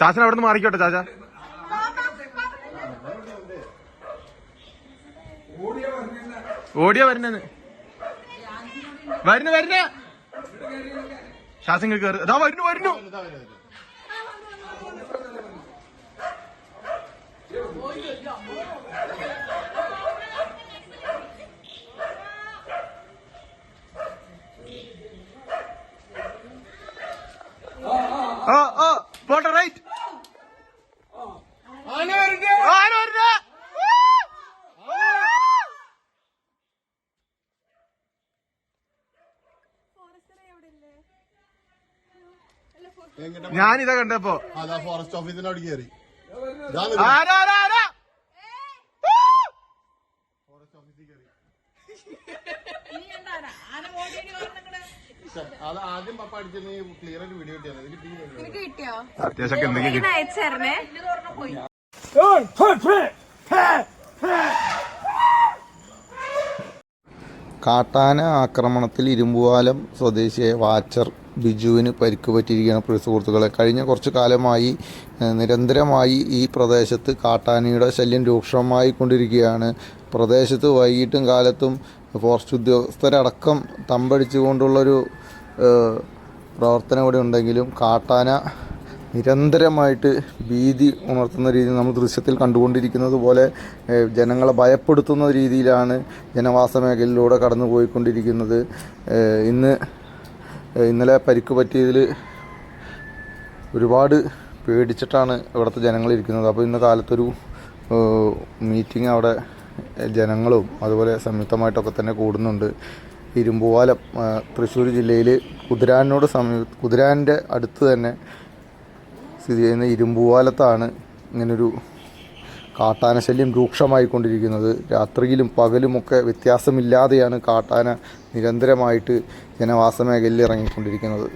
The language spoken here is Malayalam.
ചാച്ചൻ അവിടെ നിന്ന് മാറിക്കോട്ടെ ചാച്ച. ഓടിയാ വരുന്നെന്ന്. വരുന്നു വരുന്ന. ശാസങ്ങൾ കയറി അതാ വരുന്നു വരുന്നു. ആ ആ. ഞാനിതാ കണ്ടപ്പോ. അതാ ഫോറസ്റ്റ് ഓഫീസിന്റെ അവിടെ കയറി ആരാ ആരാ ആരാ? അത് ആദ്യം പപ്പ അടിച്ചെന്ന് ക്ലിയർ ആയിട്ട് വീഡിയോ നിനക്ക് കിട്ടിയോ? അത്യാവശ്യം എന്തെങ്കിലും. അയച്ചേരണേ കാട്ടാന ആക്രമണത്തിൽ ഇരുമ്പുവാലം സ്വദേശിയായ വാച്ചർ ബിജുവിന് പരിക്ക് പറ്റിയിരിക്കുകയാണ് പ്രിയ സുഹൃത്തുക്കളെ. കഴിഞ്ഞ കുറച്ച് കാലമായി നിരന്തരമായി ഈ പ്രദേശത്ത് കാട്ടാനയുടെ ശല്യം രൂക്ഷമായി കൊണ്ടിരിക്കുകയാണ് പ്രദേശത്ത് വൈകിട്ടും കാലത്തും ഫോറസ്റ്റ് ഉദ്യോഗസ്ഥരടക്കം തമ്പടിച്ചുകൊണ്ടുള്ളൊരു പ്രവർത്തനം ഇവിടെ ഉണ്ടെങ്കിലും കാട്ടാന നിരന്തരമായിട്ട് ഭീതി ഉണർത്തുന്ന രീതി നമ്മൾ ദൃശ്യത്തിൽ കണ്ടുകൊണ്ടിരിക്കുന്നത് പോലെ ജനങ്ങളെ ഭയപ്പെടുത്തുന്ന രീതിയിലാണ് ജനവാസ മേഖലയിലൂടെ കടന്നു പോയിക്കൊണ്ടിരിക്കുന്നത് ഇന്ന് ഇന്നലെ പരിക്ക് പറ്റിയതിൽ ഒരുപാട് പേടിച്ചിട്ടാണ് ഇവിടുത്തെ ജനങ്ങൾ ഇരിക്കുന്നത്. അപ്പോൾ ഇന്ന് കാലത്തൊരു മീറ്റിംഗ് അവിടെ ജനങ്ങളും അതുപോലെ സംയുക്തമായിട്ടൊക്കെ തന്നെ കൂടുന്നുണ്ട്. ഇരുമ്പുവാലം തൃശ്ശൂർ ജില്ലയിൽ കുതിരാനോട് സമീ കുതിരാന്റെ അടുത്ത് തന്നെ സ്ഥിതി ചെയ്യുന്ന ഇരുമ്പുവാലത്താണ് ഇങ്ങനൊരു കാട്ടാനശല്യം രൂക്ഷമായിക്കൊണ്ടിരിക്കുന്നത്. രാത്രിയിലും പകലുമൊക്കെ വ്യത്യാസമില്ലാതെയാണ് കാട്ടാന നിരന്തരമായിട്ട് ജനവാസ മേഖലയിൽ ഇറങ്ങിക്കൊണ്ടിരിക്കുന്നത്.